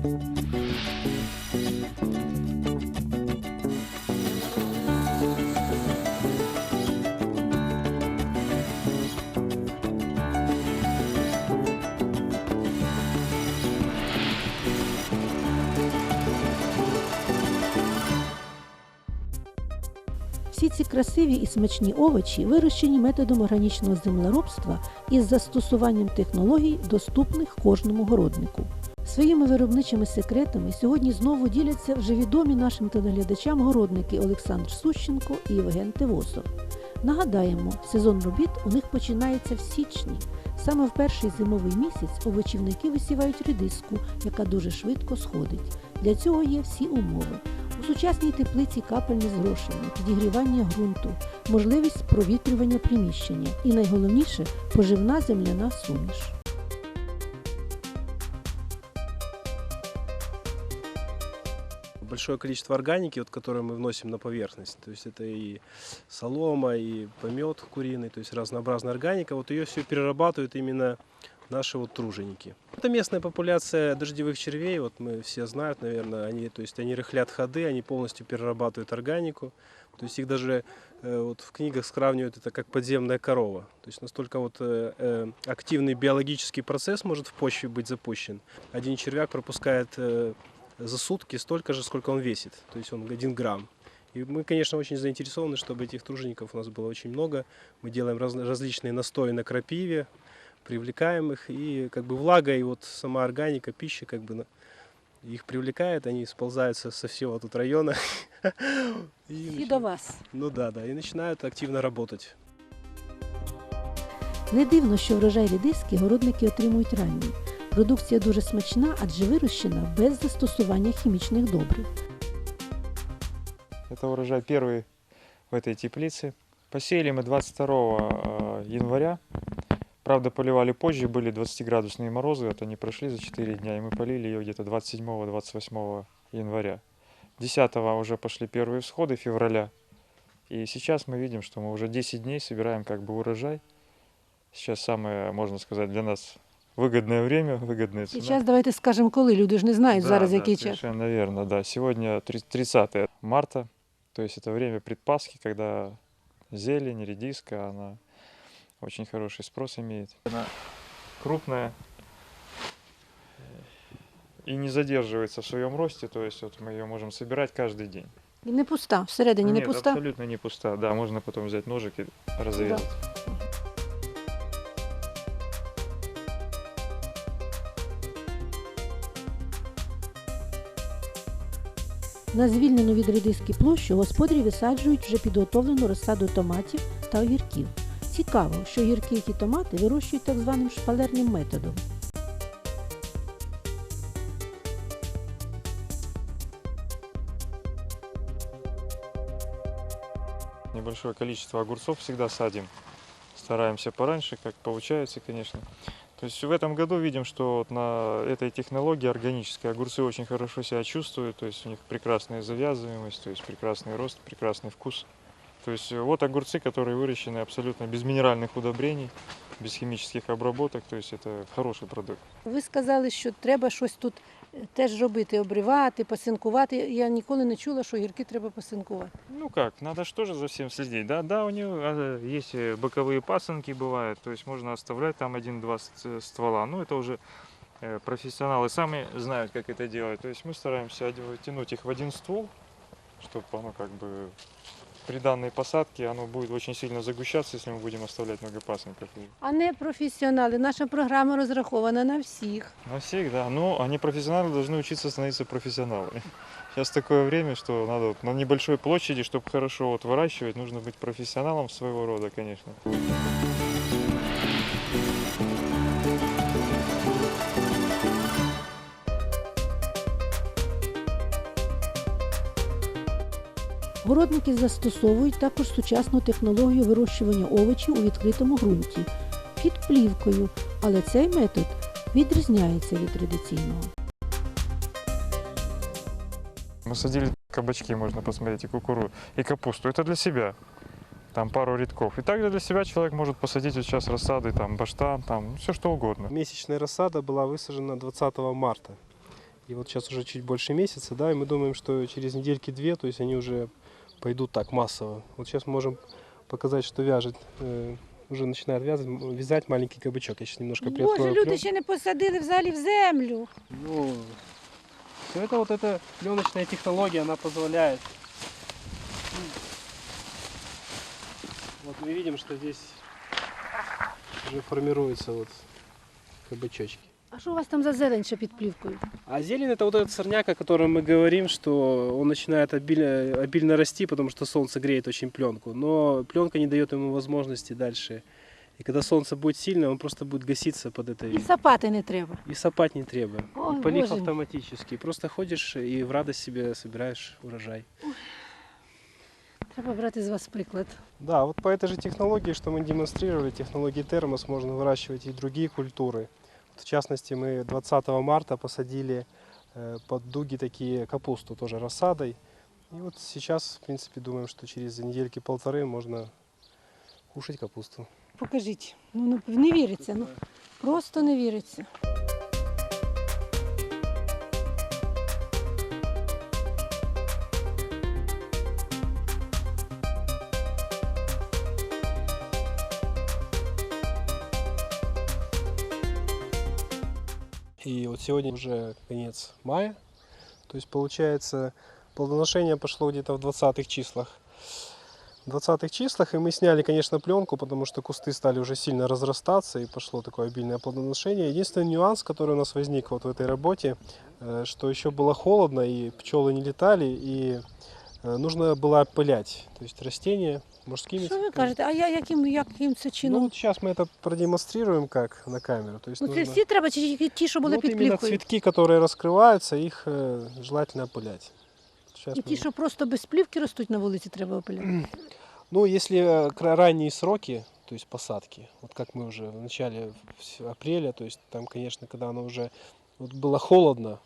Всі ці красиві і смачні овочі вирощені методом органічного землеробства із застосуванням технологій, доступних кожному городнику. Своїми виробничими секретами сьогодні знову діляться вже відомі нашим телеглядачам городники Олександр Сущенко і Євген Тевосов. Нагадаємо, сезон робіт у них починається в січні. Саме в перший зимовий місяць овочівники висівають редиску, яка дуже швидко сходить. Для цього є всі умови. У сучасній теплиці капельне зрошення, підігрівання ґрунту, можливість провітрювання приміщення і найголовніше поживна земляна суміш. Большое количество органики, вот, которое мы вносим на поверхность. То есть это и солома, и помет куриный, то есть разнообразная органика. Вот ее все перерабатывают именно наши вот труженики. Это местная популяция дождевых червей, вот мы все знают, наверное, они, то есть они рыхлят ходы, они полностью перерабатывают органику. То есть их даже э, вот в книгах сравнивают это как подземная корова. То есть настолько вот э, э, активный биологический процесс может в почве быть запущен. Один червяк пропускает э, за сутки столько же, сколько он весит. То есть он один грамм. И мы, конечно, очень заинтересованы, чтобы этих тружеников у нас было очень много. Мы делаем раз- различные настои на крапиве, привлекаем их, и как бы влага и вот сама органика, пища как бы их привлекает, они сползаются со всего тут района. И начи- до вас. Ну да, да, и начинают активно работать. Не дивно, що врожай редиски городники отримують ранній. Продукція дуже смачна, адже вирощена без застосування хімічних добрив. Это урожай первый в этой теплице. Посеяли мы 22 э, января. Правда, поливали позже, были 20-градусные морозы, вот они прошли за 4 дня, и мы полили ее где-то 27-28 января. 10 уже пошли первые всходы февраля. И сейчас мы видим, что мы уже 10 дней собираем как бы урожай. Сейчас самое, можно сказать, для нас выгодное время, выгодная цена. Зараз давайте скажемо, коли люди ж не знають Да, зараз, да, який час. Совершенно верно, да. Сегодня три- 30 марта, то есть это время предпасхи, когда зелень, редиска, она очень хороший спрос имеет. Она крупная э, и не задерживается в своем росте, то есть вот мы ее можем собирать каждый день. І не пуста, всередині не Нет, пуста. абсолютно не пуста, да, можно потом взять ножик и разрезать. На звільнену від редиски площу господарі висаджують вже підготовлену розсаду томатів та огірків. Цікаво, що огірки і томати вирощують так званим шпалерним методом. Небольшое количество огурцов всегда садим. Стараемся пораньше, как получается, конечно. То есть в этом году видим, что вот на этой технологии органической огурцы очень хорошо себя чувствуют, то есть у них прекрасная завязываемость, то есть прекрасный рост, прекрасный вкус. То есть э, вот огурцы, которые выращены абсолютно без минеральных удобрений, без химических обработок, то есть это хороший продукт. Ви сказали, що треба щось тут теж робити, обривати, посинкувати. Я ніколи не чула, що огірки треба посинкувати. Ну как, надо же тоже за всем следить. Да, да, у него э, есть э, боковые пасынки бывают, то есть можно оставлять там один-два ст- ствола. Ну это уже э, профессионалы сами знают, как это делать. То есть мы стараемся тянуть их в один ствол, чтобы оно как бы при данной посадке оно будет очень сильно загущаться, если мы будем оставлять много пасынков. А не професіонали. Наша програма розрахована на всіх. На всех, да. Но они профессионалы должны учиться становиться профессионалами. Сейчас такое время, что надо вот на небольшой площади, чтобы хорошо вот выращивать, нужно быть профессионалом своего рода, конечно. Городники застосовують також сучасну технологію вирощування овочів у відкритому ґрунті під плівкою, але цей метод відрізняється від традиційного. Мы садили кабачки, можно посмотреть, и кукурузу, и капусту. Это для себя. Там пару рядков. И также для себя человек может посадить вот сейчас рассады, там баштан, там все что угодно. Месячная рассада была высажена 20 марта. И вот сейчас уже чуть больше месяца, да, и мы думаем, что через недельки-две, то есть они уже пойдут так массово. Вот сейчас мы можем показать, что вяжет, э, уже начинает вязать, м, вязать маленький кабачок. Я сейчас немножко Боже, приоткрою люди плён. ще не посадили взагалі в землю. Ну, все это вот эта пленочная технология, она позволяет. Вот мы видим, что здесь уже формируются вот кабачочки. А що у вас там за зелень ще під плівкою? А зелень это вот этот сорняк, о котором мы говорим, что он начинает обильно, обильно расти, потому что солнце греет очень пленку. Но пленка не дает ему возможности дальше. И когда солнце будет сильно, он просто будет гаситься под І этой... сапати не треба. И сапать не треба. Ой, И полив боже. автоматически. Просто ходишь и в радость себе собираешь урожай. Треба брати з вас приклад. Да, вот по этой же технологии, что мы демонстрировали, технологии термос, можно выращивать и другие культуры. Вот в частности, мы 20 марта посадили э, под дуги такие капусту, тоже рассадой. И вот сейчас, в принципе, думаем, что через недельки-полторы можно кушать капусту. Покажіть. Ну, ну не віриться. Ну просто не віриться. И вот сегодня уже конец мая. То есть получается плодоношение пошло где-то в 20-х числах. В 20-х числах, и мы сняли, конечно, пленку, потому что кусты стали уже сильно разрастаться, и пошло такое обильное плодоношение. Единственный нюанс, который у нас возник вот в этой работе, э, что еще было холодно, и пчелы не летали, и нужно было опылять. То есть растения мужскими Що ви цветками. кажете? А я яким, яким це Ну, чином? вот сейчас мы это продемонстрируем как на камеру. То есть Ну, це нужно- всі треба, чи тільки ті, що були вот під именно плівкою? цветки, которые раскрываются, их э, желательно опылять. Сейчас І мы- ті, що просто без плівки ростуть на вулиці, треба опиляти. Ну, если э, кра- ранние сроки, то есть посадки, вот как мы уже в начале с- апреля, то есть там, конечно, когда оно уже вот было холодно,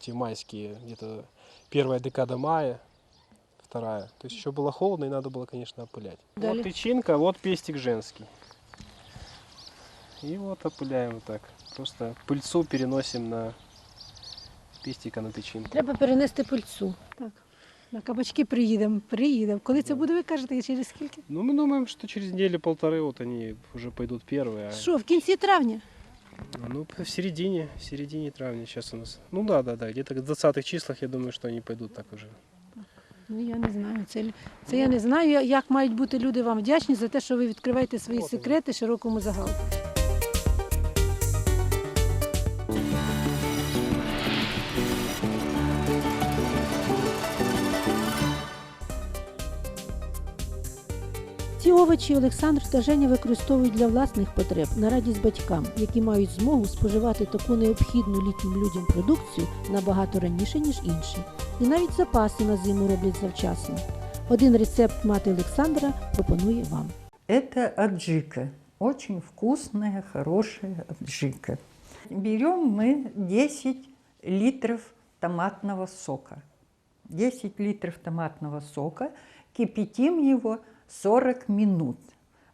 эти майские, где-то первая декада мая, вторая, то есть еще было холодно и надо было, конечно, опылять. Далее. Вот тычинка, вот пестик женский. И вот опыляем вот так. Просто пыльцу переносим на пестика на тычинку. Треба перенести пильцу. Так. На кабачки приїдемо, приїдемо. Коли це буде, ви кажете, і через скільки? Ну, мы думаем, что через недели-полторы вот они уже пойдут первые. а- Що, в кінці травня? Ну, в середине, в середине травня сейчас у нас. Ну да, да, да, где-то в 20 числах, я думаю, что они пойдут так уже. Ну я не знаю. Це, це я не знаю, я- як мають бути люди вам вдячні за те, що ви відкриваєте свої От вони. секрети широкому загалу. Ці овочі Олександр та Женя використовують для власних потреб на радість батькам, які мають змогу споживати таку необхідну літнім людям продукцію набагато раніше, ніж інші. І навіть запаси на зиму роблять завчасно. Один рецепт мати Олександра пропонує вам. Это аджика. Очень вкусная, хорошая аджика. Берем мы 10 литров томатного сока. 10 литров томатного сока, кипятим его 40 минут.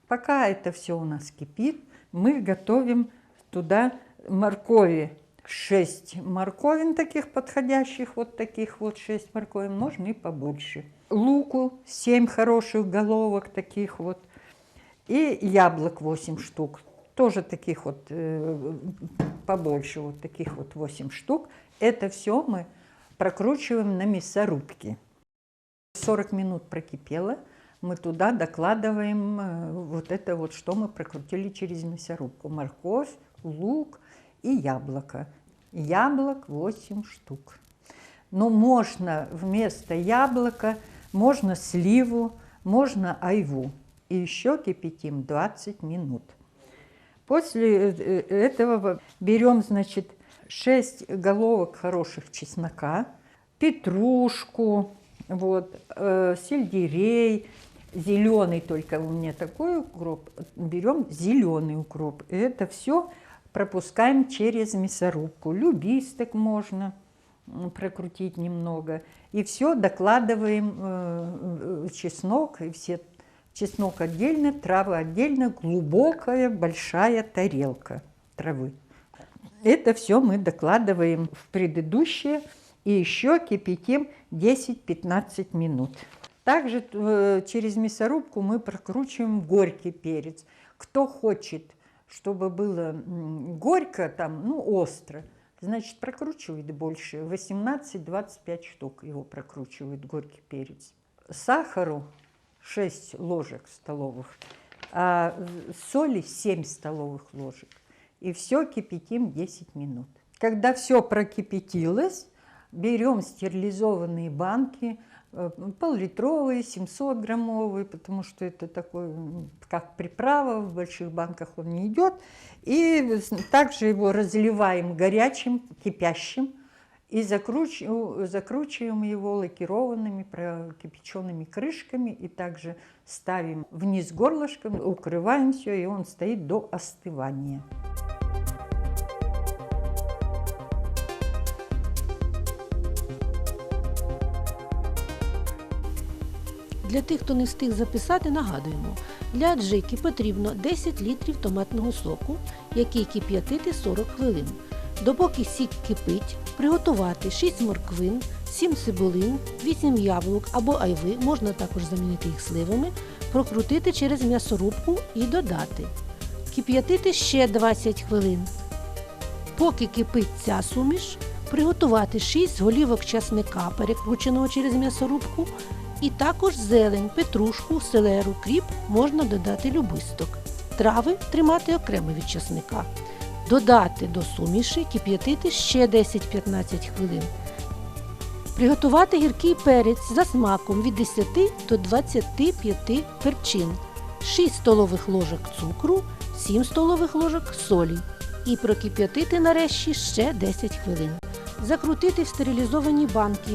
Пока это все у нас кипит, мы готовим туда моркови. 6 морковин таких подходящих, вот таких вот 6 морковин, можно и побольше. Луку 7 хороших головок таких вот. И яблок 8 штук. Тоже таких вот э, побольше, вот таких вот 8 штук. Это все мы прокручиваем на мясорубке. 40 минут прокипело, мы туда докладываем э, вот это вот, что мы прокрутили через мясорубку. Морковь, лук и яблоко. Яблок 8 штук. Но можно вместо яблока, можно сливу, можно айву. И еще кипятим 20 минут. После э, этого берем, значит, 6 головок хороших чеснока, петрушку, вот, э, сельдерей, зеленый только у меня такой укроп. Берем зеленый укроп. И это все пропускаем через мясорубку. Любисток можно прокрутить немного. И все докладываем э, э, чеснок и все чеснок отдельно, травы отдельно, глубокая большая тарелка травы. Это все мы докладываем в предыдущее и еще кипятим 10-15 минут. Также э, через мясорубку мы прокручиваем горький перец. Кто хочет, чтобы было горько, там, ну, остро, значит, прокручивает больше. 18-25 штук его прокручивает горький перец. Сахару 6 ложек столовых, а соли 7 столовых ложек. И все кипятим 10 минут. Когда все прокипятилось, берем стерилизованные банки, пол-литровые, 700-граммовые, потому что это такой, как приправа, в больших банках он не идет. И также его разливаем горячим, кипящим, и закруч- закручиваем его лакированными прокипяченными крышками и также ставим вниз горлышком, укрываем все, и он стоит до остывания. Для тих, хто не встиг записати, нагадуємо, для аджики потрібно 10 літрів томатного соку, який кип'ятити 40 хвилин. Допоки сік кипить, приготувати 6 морквин, 7 цибулин, 8 яблук або айви, можна також замінити їх сливами, прокрутити через м'ясорубку і додати. Кип'ятити ще 20 хвилин. Поки кипить ця суміш, приготувати 6 голівок часника, перекрученого через м'ясорубку, і також зелень, петрушку, селеру, кріп можна додати любисток. Трави тримати окремо від часника. Додати до суміші, кип'ятити ще 10-15 хвилин. Приготувати гіркий перець за смаком від 10 до 25 перчин, 6 столових ложок цукру, 7 столових ложок солі і прокип'ятити нарешті ще 10 хвилин. Закрутити в стерилізовані банки,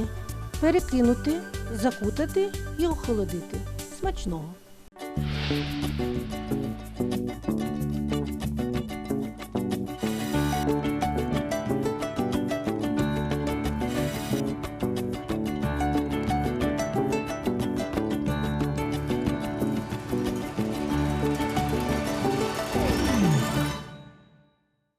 перекинути, закутати і охолодити. Смачного!